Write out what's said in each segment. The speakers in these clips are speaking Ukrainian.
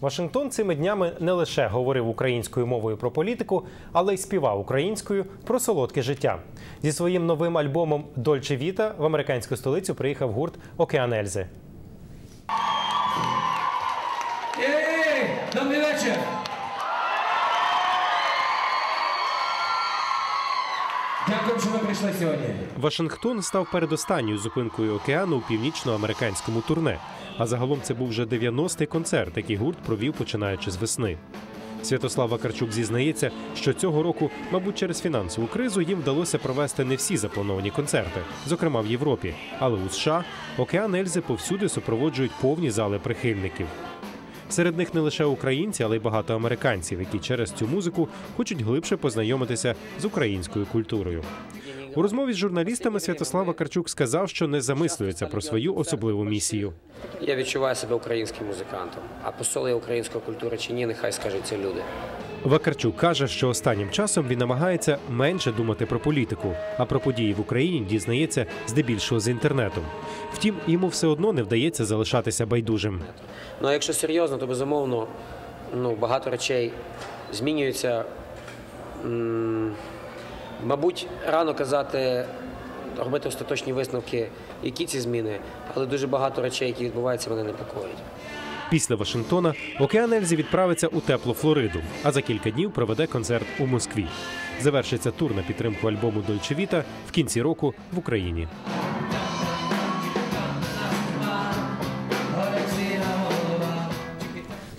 Вашингтон цими днями не лише говорив українською мовою про політику, але й співав українською про солодке життя. Зі своїм новим альбомом Дольче Віта в американську столицю приїхав гурт Океан Ельзи. Добрий вечір! Дякую, що ви прийшли сьогодні. Вашингтон став передостанньою зупинкою океану у північноамериканському турне. А загалом це був вже 90-й концерт, який гурт провів починаючи з весни. Святослав Вакарчук зізнається, що цього року, мабуть, через фінансову кризу їм вдалося провести не всі заплановані концерти, зокрема в Європі. Але у США океан Ельзи повсюди супроводжують повні зали прихильників. Серед них не лише українці, але й багато американців, які через цю музику хочуть глибше познайомитися з українською культурою. У розмові з журналістами Святослав Вакарчук сказав, що не замислюється про свою особливу місію. Я відчуваю себе українським музикантом. А посол я української культури чи ні, нехай скажуть це люди. Вакарчук каже, що останнім часом він намагається менше думати про політику, а про події в Україні дізнається здебільшого з інтернету. Втім, йому все одно не вдається залишатися байдужим. Ну а якщо серйозно, то безумовно ну, багато речей змінюються. Мабуть, рано казати, робити остаточні висновки, які ці зміни, але дуже багато речей, які відбуваються, мене непокоїть. Після Вашингтона Океан Ельзі відправиться у теплу Флориду, а за кілька днів проведе концерт у Москві. Завершиться тур на підтримку альбому Дольче Віта в кінці року в Україні.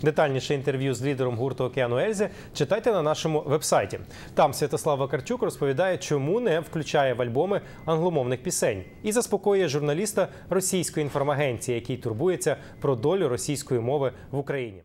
Детальніше інтерв'ю з лідером гурту Океану Ельзи читайте на нашому вебсайті. Там Святослав Вакарчук розповідає, чому не включає в альбоми англомовних пісень і заспокоює журналіста російської інформагенції, який турбується про долю російської мови в Україні.